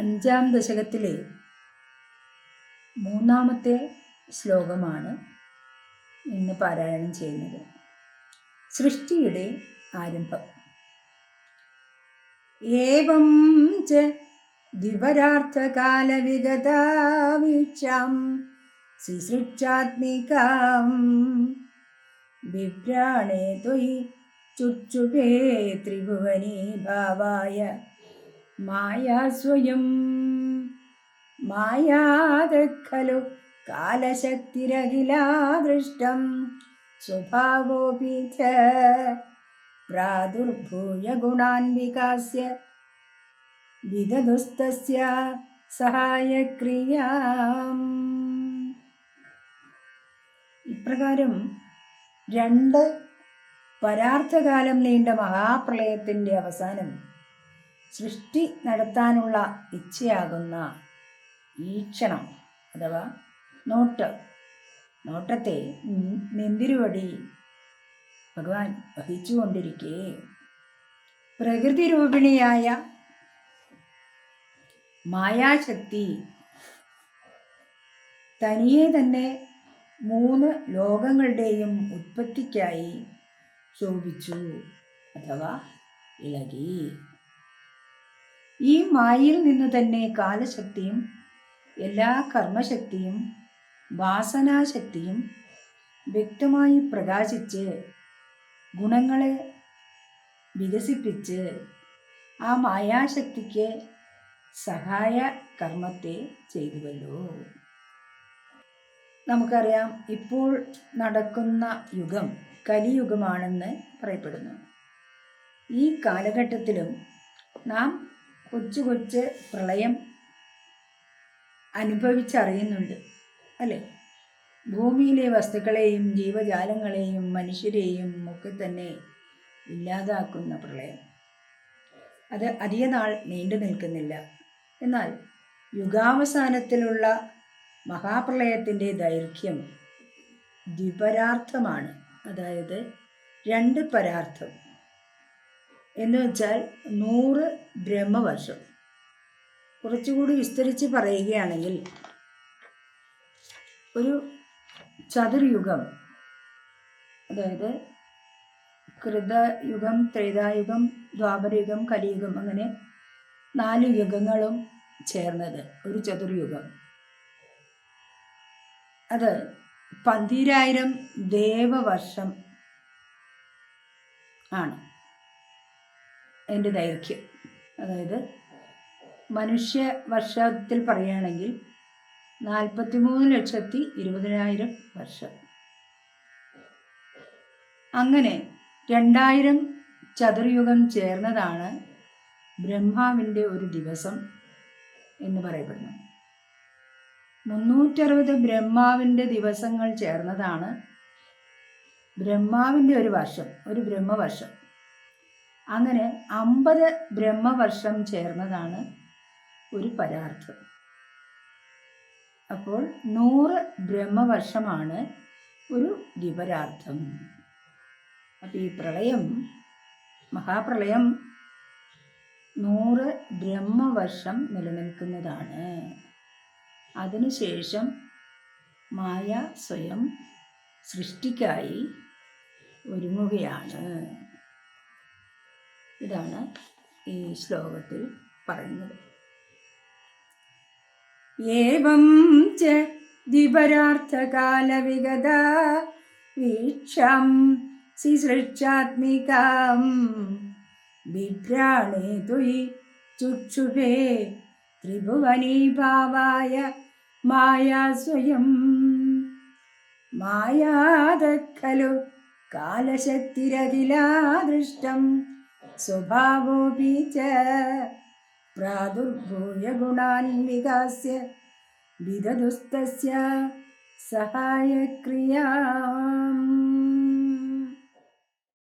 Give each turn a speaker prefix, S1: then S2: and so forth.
S1: അഞ്ചാം ദശകത്തിലെ മൂന്നാമത്തെ ശ്ലോകമാണ് ഇന്ന് പാരായണം ചെയ്യുന്നത്. സൃഷ്ടിയുടെ ആരംഭം. ഏവം ച ദിവരാർത്ഥകാലവിഗതാവീക്ഷാം സിസൃക്ഷാത്മികാം ബിഭ്രാണേ ത്വയി ചുക്ഷുപേ ത്രിഭുവനീ ഭാവായ മായാസ്വയം. മായാതഖലു കാലശക്തിരഖിലാദൃഷ്ടം. സ്വഭാവോപി ച പ്രാദുർഭൂയ ഗുണാൻ വികാസ്യ വിദതുസ്തസ്യ സഹായക്രിയാം. ഇപ്രകാരം രണ്ട് പരാർത്ഥകാലം നീണ്ട മഹാപ്രളയത്തിന്റെ അവസാനം സൃഷ്ടി നടത്താനുള്ള ഇച്ഛയാകുന്ന ഈക്ഷണം അഥവാ നോട്ട്. നോട്ടത്തെ നെന്തിരുവടി ഭഗവാൻ വഹിച്ചുകൊണ്ടിരിക്കെ. പ്രകൃതി രൂപിണിയായ മായാശക്തി തനിയെ തന്നെ മൂന്ന് ലോകങ്ങളുടെയും ഉത്പത്തിക്കായി ശോഭിച്ചു അഥവാ ഇളകി. ഈ മായയിൽ നിന്ന് തന്നെ കാലശക്തിയും എല്ലാ കർമ്മശക്തിയും വാസനാശക്തിയും വ്യക്തമായി പ്രകാശിച്ച് ഗുണങ്ങളെ വികസിപ്പിച്ച് ആ മായാശക്തിക്ക് സഹായ കർമ്മത്തെ ചെയ്തുവല്ലോ. നമുക്കറിയാം ഇപ്പോൾ നടക്കുന്ന യുഗം കലിയുഗമാണെന്ന് പറയപ്പെടുന്നു. ഈ കാലഘട്ടത്തിലും നാം കൊച്ചു കൊച്ച് പ്രളയം അനുഭവിച്ചറിയുന്നുണ്ട് അല്ലേ? ഭൂമിയിലെ വസ്തുക്കളെയും ജീവജാലങ്ങളെയും മനുഷ്യരെയും ഒക്കെ തന്നെ ഇല്ലാതാക്കുന്ന പ്രളയം. അത് അധിക നാൾ നീണ്ടു നിൽക്കുന്നില്ല. എന്നാൽ യുഗാവസാനത്തിലുള്ള മഹാപ്രളയത്തിന്റെ ദൈർഘ്യം ദ്വിപരാർത്ഥമാണ്. അതായത് രണ്ട് പരാർത്ഥം. എന്ന് വെച്ചാൽ നൂറ് ബ്രഹ്മവർഷം. കുറച്ചുകൂടി വിസ്തരിച്ച് പറയുകയാണെങ്കിൽ ഒരു ചതുർയുഗം അതായത് കൃതയുഗം ത്രേതായുഗം ദ്വാപരയുഗം കലിയുഗം അങ്ങനെ നാല് യുഗങ്ങളും ചേർന്നത് ഒരു ചതുർയുഗം. അത് പന്തിരായിരം ദേവവർഷം ആണ്. അതിന്റെ ദൈർഘ്യം. അതായത് മനുഷ്യ വർഷത്തിൽ പറയുകയാണെങ്കിൽ നാൽപ്പത്തി മൂന്ന് ലക്ഷത്തി ഇരുപതിനായിരം വർഷം. അങ്ങനെ രണ്ടായിരം ചതുർയുഗം ചേർന്നതാണ് ബ്രഹ്മാവിന്റെ ഒരു ദിവസം എന്ന് പറയപ്പെടുന്നത്. മുന്നൂറ്ററുപത് ബ്രഹ്മാവിന്റെ ദിവസങ്ങൾ ചേർന്നതാണ് ബ്രഹ്മാവിന്റെ ഒരു വർഷം ഒരു ബ്രഹ്മവർഷം. അങ്ങനെ അമ്പത് ബ്രഹ്മവർഷം ചേർന്നതാണ് ഒരു പരാർത്ഥം. അപ്പോൾ നൂറ് ബ്രഹ്മവർഷമാണ് ഒരു ദിവരാർത്ഥം അപ്പോൾ ഈ പ്രളയം മഹാപ്രളയം നൂറ് ബ്രഹ്മവർഷം നിലനിൽക്കുന്നതാണ്. അതിനുശേഷം മായ സ്വയം സൃഷ്ടിക്കായി ഒരുങ്ങുകയാണ്. ഇതാണ് ഈ ശ്ലോകത്തിൽ പറയുന്നത്. ഏവം ച ദ്വിപരാർത്ഥകാലവിഗത വീക്ഷാം സി സൃഷ്ടാത്മികാം ബിഭ്രാണേ തുയി ചുക്ഷുഭേ ത്രിഭുവനീഭാവായ മായാ സ്വയം. കാലശക്തിരഖിലാദൃഷ്ടം സ്വഭാവോപി ച പ്രാദുർഭൂയ ഗുണാൻ വികാസ്യ വിദദുസ്തസ്യ സഹായക്രിയാം.